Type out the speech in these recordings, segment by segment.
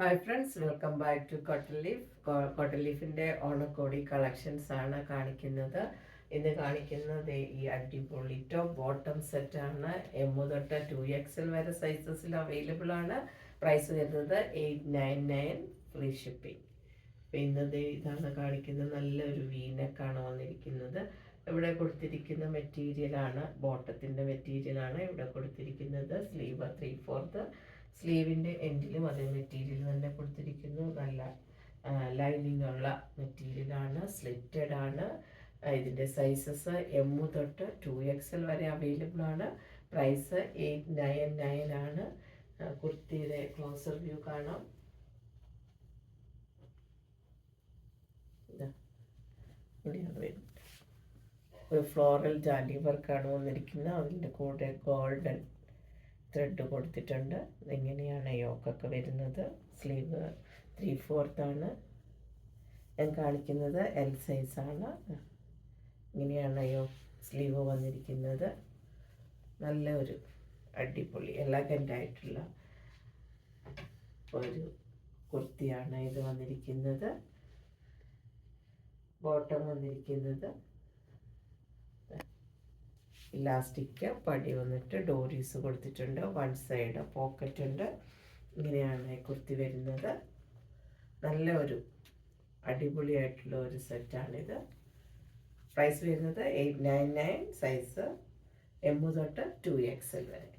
Hi friends welcome back to cotton leaf cotton ലീഫിന്റെ ഓണക്കോടി collections ആണ് കാണിക്കുന്നത്. ഇന്ന് കാണിക്കുന്നത് ഈ അടിപൊളി ടോപ്പ് ബോട്ടം സെറ്റാണ് എം തൊട്ട് ടു എക്സൽ വരെ സൈസസിൽ അവൈലബിൾ ആണ്. പ്രൈസ് വരുന്നത് eight nine nine free shipping അപ്പോൾ ഇന്നത് ഇതാണ് കാണിക്കുന്നത്. നല്ലൊരു വീനക്കാണ് വന്നിരിക്കുന്നത്. ഇവിടെ കൊടുത്തിരിക്കുന്ന മെറ്റീരിയലാണ് ബോട്ടത്തിന്റെ മെറ്റീരിയലാണ് ഇവിടെ കൊടുത്തിരിക്കുന്നത്. സ്ലീവ് ത്രീ ഫോർത്ത് സ്ലീവിന്റെ എൻഡിലും അതേ മെറ്റീരിയൽ തന്നെ കൊടുത്തിരിക്കുന്നു. നല്ല ലൈനിങ് ഉള്ള മെറ്റീരിയലാണ് സ്ലിറ്റഡ് ആണ്. ഇതിന്റെ സൈസസ് എം തൊട്ട് ടു എക്സൽ വരെ അവൈലബിൾ ആണ്. പ്രൈസ് എയ്റ്റ് നയൻ നയൻ ആണ്. കുർത്തിയുടെ ക്ലോസർ വ്യൂ കാണാം. ഒരു ഫ്ലോറൽ ജാലി വർക്കാണ് വന്നിരിക്കുന്നത്. അതിന്റെ കൂടെ ഗോൾഡൻ ത്രെഡ് കൊടുത്തിട്ടുണ്ട്. ഇങ്ങനെയാണ് യോക്കൊക്കെ വരുന്നത്? സ്ലീവ് ത്രീ ഫോർത്താണ് ഞാൻ കാണിക്കുന്നത് എൽ സൈസാണ് ഇങ്ങനെയാണ് യോ സ്ലീവ് വന്നിരിക്കുന്നത്. നല്ല ഒരു അടിപൊളി എലഗന്റ് ആയിട്ടുള്ള ഒരു കുർത്തിയാണ് ഇത് വന്നിരിക്കുന്നത്. ബോട്ടം വന്നിരിക്കുന്നത്. ഇലാസ്റ്റിക് പടി വന്നിട്ട് ഡോറീസ് കൊടുത്തിട്ടുണ്ട്. വൺ സൈഡ് പോക്കറ്റ് ഉണ്ട്. ഇങ്ങനെയാണ് കുർത്തി വരുന്നത്. നല്ല ഒരു അടിപൊളിയായിട്ടുള്ള ഒരു സെറ്റാണിത് പ്രൈസ് വരുന്നത് eight nine nine size M തൊട്ട് ടു എക്സൽ വരെ.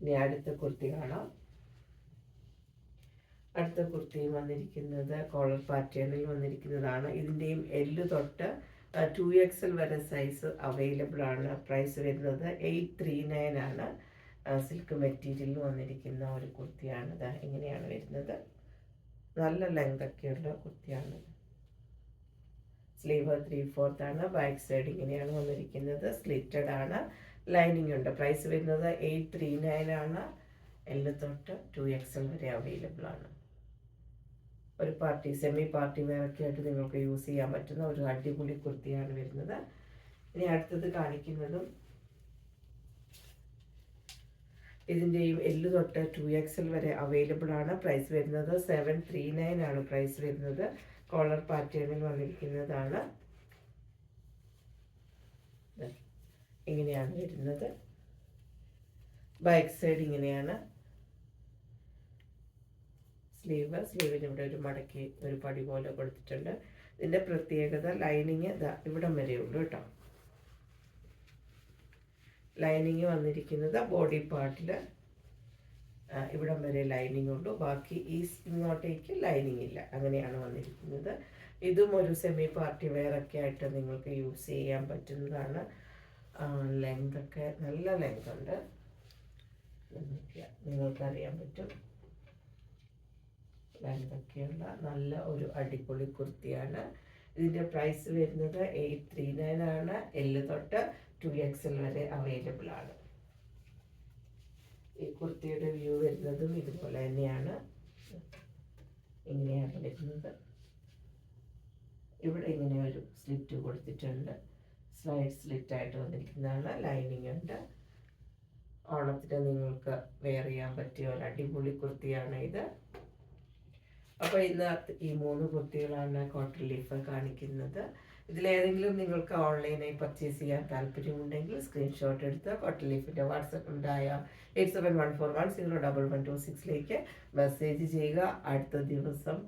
ഇനി അടുത്ത കുർത്തി കാണാം. അടുത്ത കുർത്തി വന്നിരിക്കുന്നത് കോളർ പാറ്റേണിൽ വന്നിരിക്കുന്നതാണ്. ഇതിന്റെയും എല്ല് തൊട്ട് ടു എക്സൽ വരെ സൈസ് അവൈലബിൾ ആണ്. പ്രൈസ് വരുന്നത് എയ്റ്റ് ത്രീ നയൻ ആണ്. സിൽക്ക് മെറ്റീരിയലിൽ വന്നിരിക്കുന്ന ഒരു കുർത്തിയാണ്. ഇത് ഇങ്ങനെയാണ് വരുന്നത്. നല്ല ലെങ്ത് ഒക്കെയുള്ള കുർത്തിയാണ്. സ്ലീവ് ത്രീ ഫോർത്ത് ആണ്. ബാക്ക് സൈഡ് ഇങ്ങനെയാണ് വന്നിരിക്കുന്നത്. സ്ലിറ്റഡ് ആണ്. ലൈനിങ് ഉണ്ട്. പ്രൈസ് വരുന്നത് എയ്റ്റ് ത്രീ നയൻ ആണ്. എല്ലാം തൊട്ട് ടു എക്സ് എൽ വരെ അവൈലബിൾ ആണ്. ഒരു പാർട്ടി സെമി പാർട്ടി വേറൊക്കെ ആയിട്ട് നിങ്ങൾക്ക് യൂസ് ചെയ്യാൻ പറ്റുന്ന ഒരു അടിപൊളി കുർത്തിയാണ് വരുന്നത്. ഇനി അടുത്തത് കാണിക്കുന്നതും ഇതിന്റെയും എല്ല് തൊട്ട് ടു എക്സൽ വരെ അവൈലബിൾ ആണ്. പ്രൈസ് വരുന്നത് സെവൻ ത്രീ നയൻ ആണ് പ്രൈസ് വരുന്നത്. കോളർ പാറ്റേണിൽ വന്നിരിക്കുന്നതാണ്. ഇങ്ങനെയാണ് വരുന്നത്. ബാക്ക് സൈഡ് ഇങ്ങനെയാണ്. സ്ലീവ് സ്ലീവിന് ഇവിടെ ഒരു മടക്കി ഒരു പടി പോലെ കൊടുത്തിട്ടുണ്ട്. ഇതിന്റെ പ്രത്യേകത ലൈനിങ് ഇതാ ഇവിടം വരെ ഉള്ളൂ കേട്ടോ. ലൈനിങ് വന്നിരിക്കുന്നത് ബോഡി പാർട്ടിൽ ഇവിടം വരെ ലൈനിങ് ഉള്ളൂ. ബാക്കി ഈ ഇങ്ങോട്ടേക്ക് ലൈനിങ് ഇല്ല. അങ്ങനെയാണ് വന്നിരിക്കുന്നത്. ഇതും ഒരു സെമി പാർട്ടി വെയറൊക്കെ ആയിട്ട് നിങ്ങൾക്ക് യൂസ് ചെയ്യാൻ പറ്റുന്നതാണ്. ലെങ്ത് ഒക്കെ നല്ല ലെങ്ത് ഉണ്ട്. നിങ്ങൾക്കറിയാൻ പറ്റും. ലെങ്തൊക്കെയുള്ള നല്ല ഒരു അടിപൊളി കുർത്തിയാണ്. ഇതിന്റെ പ്രൈസ് വരുന്നത് എയ്റ്റ് ത്രീ നയൻ ആണ്. എല്ല് തൊട്ട് ടു എക്സ് എൽ വരെ അവൈലബിൾ ആണ്. ഈ കുർത്തിയുടെ വ്യൂ വരുന്നതും ഇതുപോലെ തന്നെയാണ്. ഇങ്ങനെയാണ് വരുന്നത്. ഇവിടെ ഇങ്ങനെ ഒരു സ്ലിറ്റ് കൊടുത്തിട്ടുണ്ട്. സ്ലൈഡ് സ്ലിറ്റ് ആയിട്ട് വന്നിരിക്കുന്നതാണ്. ലൈനിങ് ഉണ്ട്. ഓണത്തിന് നിങ്ങൾക്ക് വെയർ ചെയ്യാൻ പറ്റിയ ഒരു അടിപൊളി കുർത്തിയാണ് ഇത്. അപ്പോൾ ഇന്ന് ഈ മൂന്ന് കുർത്തികളാണ് കോട്ടൺ ലീഫ് കാണിക്കുന്നത്. ഇതിലേതെങ്കിലും നിങ്ങൾക്ക് ഓൺലൈനായി പർച്ചേസ് ചെയ്യാൻ താല്പര്യമുണ്ടെങ്കിൽ സ്ക്രീൻഷോട്ട് എടുത്ത് കോട്ടൺ ലീഫിന്റെ വാട്സപ്പ് ഉണ്ടായ eight seven one four one zero double one two സിക്സിലേക്ക് message ചെയ്യുക. അടുത്ത ദിവസം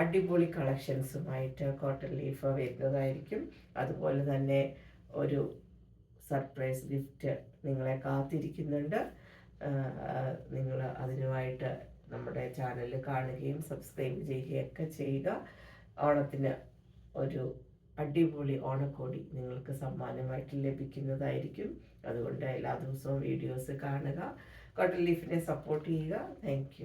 അടിപൊളി കളക്ഷൻസുമായിട്ട് കോട്ടൺ ലീഫ് വരുന്നതായിരിക്കും. അതുപോലെ തന്നെ ഒരു സർപ്രൈസ് ഗിഫ്റ്റ് നിങ്ങളെ കാത്തിരിക്കുന്നുണ്ട്. നിങ്ങൾ അതിനുമായിട്ട് നമ്മുടെ ചാനൽ കാണുകയും സബ്സ്ക്രൈബ് ചെയ്യുകയൊക്കെ ചെയ്യുക. ഓണത്തിന് ഒരു അടിപൊളി ഓണക്കോടി നിങ്ങൾക്ക് സമ്മാനമായിട്ട് ലഭിക്കുന്നതായിരിക്കും. അതുകൊണ്ട് എല്ലാ ദിവസവും വീഡിയോസ് കാണുക. കോട്ടൺ ലീഫിനെ സപ്പോർട്ട് ചെയ്യുക. താങ്ക്